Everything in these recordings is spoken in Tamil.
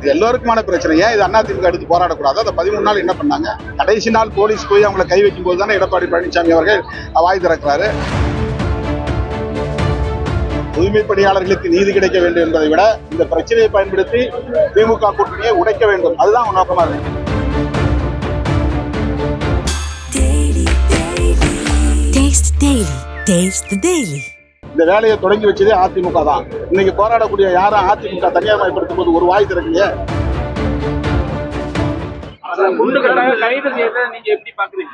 இது எல்லோருக்குமான பிரச்சனை. ஏன் இது அதிமுக எடுத்து போராடக்கூடாது? அந்த பதிமூணு நாள் என்ன பண்ணாங்க? கடைசி நாள் போலீஸ் போய் அவங்களை கை வைக்கும் போது தானே எடப்பாடி பழனிசாமி அவர்கள் வாய் திறக்கிறாரு. தூய்மை பணியாளர்களுக்கு நீதி கிடைக்க வேண்டும் என்பதை விட இந்த பிரச்சனையை பயன்படுத்தி திமுக கூட்டணியை உடைக்க வேண்டும். அதுதான் நோக்கமா இருக்கு. Taste Daily. Taste the Daily. இந்த வேலையை தொடங்கி வச்சதே அதிமுக தான். இன்னைக்கு போராடக்கூடிய யாரும் அதிமுக தனியார் மயப்படுத்தும் போது ஒரு வாய் திறக்கலையே? கைது நீங்க எப்படி பாக்குறீங்க?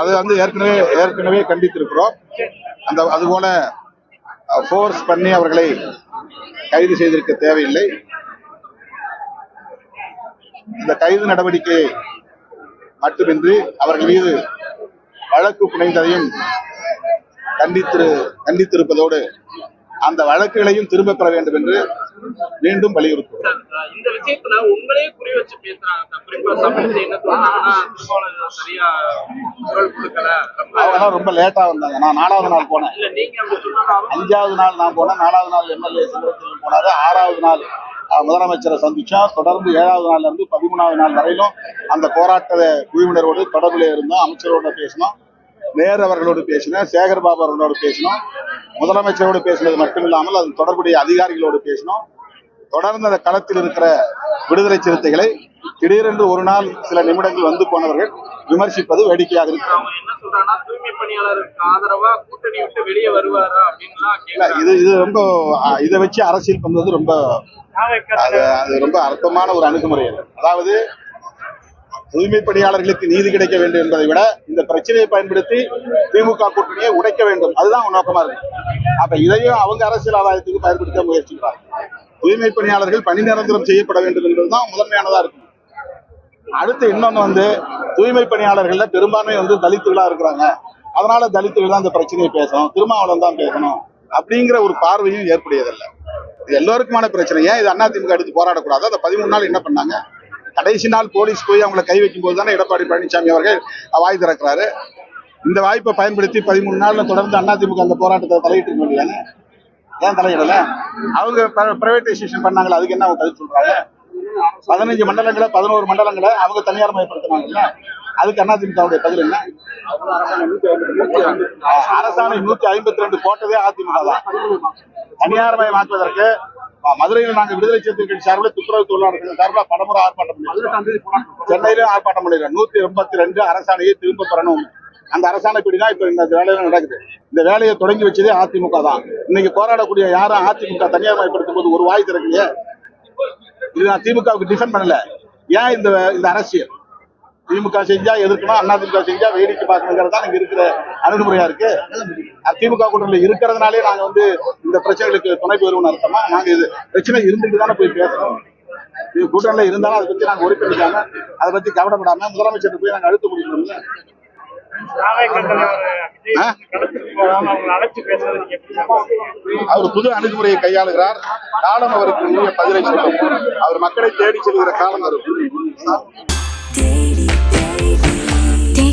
அது வந்து ஏற்கனவே ஏற்கனவே கண்டித்திருக்கிறோம். அந்த அதுபோல ஃபோர்ஸ் பண்ணி அவர்களை கைது செய்திருக்க தேவையில்லை. இந்த கைது நடவடிக்கை மட்டுமின்றி அவர்கள் மீது வழக்கு புனைந்ததையும் கண்டித்திரு கண்டித்திருப்பதோடு அந்த வழக்குகளையும் திரும்பப் பெற வேண்டும் என்று மீண்டும் இந்த விஷயத்துல குறி வச்சு பேசுறாங்க கொடுக்கல. ரொம்ப லேட்டா வந்தாங்க. நான் நாலாவது நாள் போனேன். அஞ்சாவது நாள் நான் போனேன். நாலாவது நாள் எம்எல்ஏ செல்வத்தில் போனாரு. ஆறாவது நாள் முதலமைச்சரை சந்திச்சோம் தொடர்ந்து ஏழாவது நாள்ல இருந்து பதிமூணாவது நாள் வரையிலும் அந்த போராட்ட குழுவினரோடு தொடர்பில் இருந்தோம். அமைச்சரோட பேசினோம். நேரு அவர்களோடு சேகர் பாபு அவர்களோடு பேசினோம். முதலமைச்சரோடு பேசினது மட்டுமில்லாமல் அது தொடர்புடைய அதிகாரிகளோடு பேசினோம். தொடர்ந்து அந்த களத்தில் இருக்கிற விடுதலை சிறுத்தைகளை திடீரென்று ஒரு நாள் சில நிமிடங்கள் வந்து போனவர்கள் விமர்சிப்பது வேடிக்கையாக இருக்கு. இது இது ரொம்ப இதை வச்சு அரசியல் பண்ணுவது ரொம்ப அது ரொம்ப அர்த்தமான ஒரு அணுகுமுறை அது. அதாவது தூய்மை பணியாளர்களுக்கு நீதி கிடைக்க வேண்டும் என்பதை விட இந்த பிரச்சனையை பயன்படுத்தி திமுக கூட்டணியை உடைக்க வேண்டும். அதுதான் நோக்கமா இருக்கு. அப்ப இதையும் அவங்க அரசியல் ஆதாயத்துக்கு பயன்படுத்த முயற்சிக்கிறாங்க. தூய்மை பணியாளர்கள் பணி நிரந்தரம் செய்யப்பட வேண்டும் என்பதுதான் முதன்மையானதா இருக்கும் அடுத்து இன்னொன்று வந்து தூய்மை பணியாளர்கள்ல பெரும்பான்மை வந்து தலித்துகளா இருக்கிறாங்க. அதனால தலித்துகள் தான் இந்த பிரச்சனையை பேசணும். திருமாவளம் தான் பேசணும். அப்படிங்கிற ஒரு பார்வையும் ஏற்புடையதில்லை. இது எல்லோருக்குமான பிரச்சனை. ஏன் இது அதிமுக எடுத்து போராடக்கூடாது? அந்த பதிமூணு நாள் என்ன பண்ணாங்க? கடைசி நாள் போலீஸ் போய் அவங்கள கை வைக்கும் போது தானே எடப்பாடி பழனிசாமி அவர்கள் வாய் திறக்கிறாரு. இந்த வாய்ப்பை பயன்படுத்தி பதிமூணு நாள்ல தொடர்ந்து அதிமுக அந்த போராட்டத்தை தலையிட்டு இருக்க ஏன் தலையிடல? அவங்க பிரைவேட்டைசேஷன் பண்ணாங்களா அதுக்கு என்ன அவங்க பதில் சொல்றாங்க? பதினஞ்சு மண்டலங்களை பதினோரு மண்டலங்களை அவங்க தனியார் மயப்படுத்தினாங்கல்ல. அதுக்கு அதிமுகவுடைய பதில் என்ன? அரசாணை நூத்தி ஐம்பத்தி ரெண்டு போட்டதே அதிமுக தான். தனியார் மயமாக்குவதற்கு மதுரையில் நாங்க விடுதலை சிறுத்தைகள் சார்பில் துப்புரவு தொழிலாளர்கள் சார்பில் பலமுறை ஆர்ப்பாட்டம் பண்ணிருக்கோம் சென்னையிலும் ஆர்ப்பாட்டம் பண்ணிருக்கோம் நூத்தி எண்பத்தி ரெண்டு அரசாணையை திரும்ப பெறணும். அந்த அரசாணைப்படி தான் இப்ப இந்த வேலையில நடக்குது. இந்த வேலையை தொடங்கி வச்சதே அதிமுக தான். இன்னைக்கு போராடக்கூடிய யாரும் அதிமுக தனியார் மயப்படுத்தும் போது ஒரு வாய் திறக்கலையே? இது நான் திமுகவுக்கு டிஃபெண்ட் பண்ணல. ஏன் இந்த இந்த அரசியல்? திமுக செஞ்சா எதிர்க்கணும் அதிமுக செஞ்சா வேடிக்கை பார்க்கணுங்கிறது தான் இங்க இருக்கிற அணுகுமுறையா இருக்கு. திமுக கூட்டணியில் இருக்கிறதுனாலே நாங்க வந்து இந்த பிரச்சனைகளுக்கு துணை பெறுவோம்னு அர்த்தமா? நாங்க இது பிரச்சனை இருந்துட்டு தானே போய் பேசணும் இது கூட்டணியில இருந்தாலும் அதை பத்தி நாங்க ஒருங்கிணைக்காம அதை பத்தி கவலைப்படாம முதலமைச்சர் போய் நாங்க அழுத்த பாக்குறீங்க? அவர் புது அணுகுமுறையை கையாளுகிறார். காலம் அவருக்கு பதிலை சொல்லும் அவர் மக்களை தேடி செல்கிற காலம் வரும்.